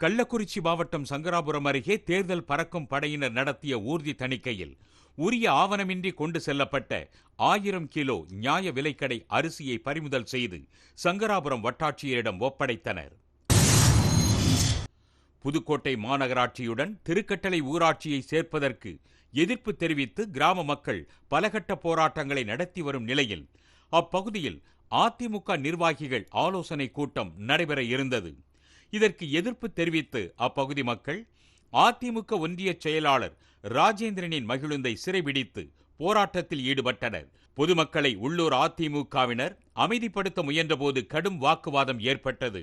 கள்ளக்குறிச்சி மாவட்டம் சங்கராபுரம் அருகே தேர்தல் பறக்கும் படையினர் நடத்திய ஊர்தி தணிக்கையில் உரிய ஆவணமின்றி கொண்டு செல்லப்பட்ட ஆயிரம் கிலோ நியாய விலைக்கடை அரிசியை பறிமுதல் செய்து சங்கராபுரம் வட்டாட்சியரிடம் ஒப்படைத்தனர். புதுக்கோட்டை மாநகராட்சியுடன் திருக்கட்டளை ஊராட்சியை சேர்ப்பதற்கு எதிர்ப்பு தெரிவித்து கிராம மக்கள் பலகட்ட போராட்டங்களை நடத்தி வரும் நிலையில் அப்பகுதியில் அதிமுக நிர்வாகிகள் ஆலோசனை கூட்டம் நடைபெற இருந்தது. இதற்கு எதிர்ப்பு தெரிவித்து அப்பகுதி மக்கள் அதிமுக ஒன்றிய செயலாளர் ராஜேந்திரனின் மகிழுந்தை சிறைபிடித்து போராட்டத்தில் ஈடுபட்டனர். பொதுமக்களை உள்ளூர் அதிமுகவினர் அமைதிப்படுத்த முயன்றபோது கடும் வாக்குவாதம் ஏற்பட்டது.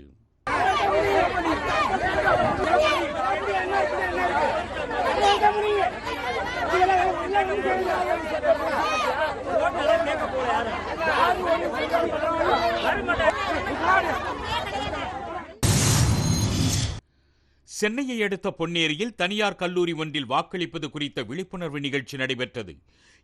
சென்னையை அடுத்த பொன்னேரியில் தனியார் கல்லூரி ஒன்றில் வாக்களிப்பது குறித்த விழிப்புணர்வு நிகழ்ச்சி நடைபெற்றது.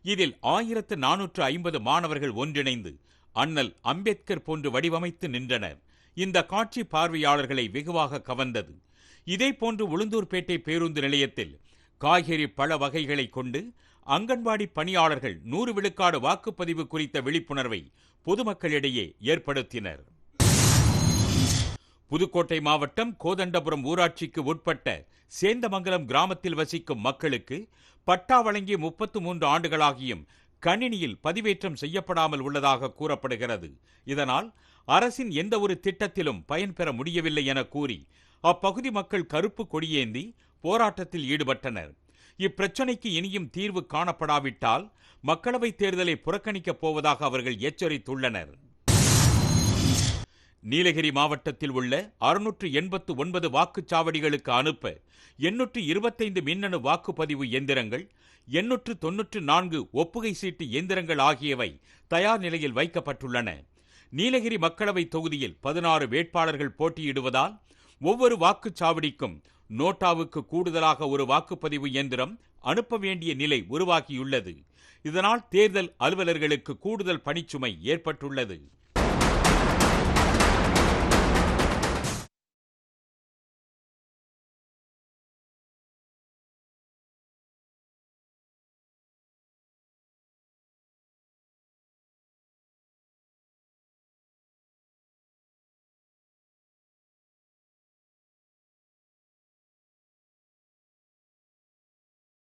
இதில் ஆயிரத்து நானூற்று ஐம்பது மாணவர்கள் ஒன்றிணைந்து அண்ணல் அம்பேத்கர் போன்று வடிவமைத்து நின்றனர். இந்த காட்சி பார்வையாளர்களை வெகுவாக கவர்ந்தது. இதேபோன்று உளுந்தூர்பேட்டை பேருந்து நிலையத்தில் காய்கறி பல வகைகளை கொண்டு அங்கன்வாடி பணியாளர்கள் நூறு விழுக்காடு வாக்குப்பதிவு குறித்த விழிப்புணர்வை பொதுமக்களிடையே ஏற்படுத்தினர். புதுக்கோட்டை மாவட்டம் கோதண்டபுரம் ஊராட்சிக்கு உட்பட்ட சேந்தமங்கலம் கிராமத்தில் வசிக்கும் மக்களுக்கு பட்டா வழங்கி முப்பத்து மூன்று ஆண்டுகளாகியும் கணினியில் பதிவேற்றம் செய்யப்படாமல் உள்ளதாக கூறப்படுகிறது. இதனால் அரசின் எந்த ஒரு திட்டத்திலும் பயன்பெற முடியவில்லை என கூறி அப்பகுதி மக்கள் கருப்பு கொடியேந்தி போராட்டத்தில் ஈடுபட்டனர். இப்பிரச்சினைக்கு இனியும் தீர்வு காணப்படாவிட்டால் மக்களவைத் தேர்தலை புறக்கணிக்கப் போவதாக அவர்கள் எச்சரித்துள்ளனர். நீலகிரி மாவட்டத்தில் உள்ள அறுநூற்று எண்பத்து ஒன்பது வாக்குச்சாவடிகளுக்கு அனுப்ப எண்ணூற்று இருபத்தைந்து மின்னணு வாக்குப்பதிவு எந்திரங்கள் எண்ணூற்று தொன்னூற்று நான்கு ஒப்புகை சீட்டு எந்திரங்கள் ஆகியவை தயார் நிலையில் வைக்கப்பட்டுள்ளன. நீலகிரி மக்களவை தொகுதியில் பதினாறு வேட்பாளர்கள் போட்டியிடுவதால் ஒவ்வொரு வாக்குச்சாவடிக்கும் நோட்டாவுக்கு கூடுதலாக ஒரு வாக்குப்பதிவு எந்திரம் அனுப்ப வேண்டிய நிலை உருவாகியுள்ளது. இதனால் தேர்தல் அலுவலர்களுக்கு கூடுதல் பணிச்சுமை ஏற்பட்டுள்ளது.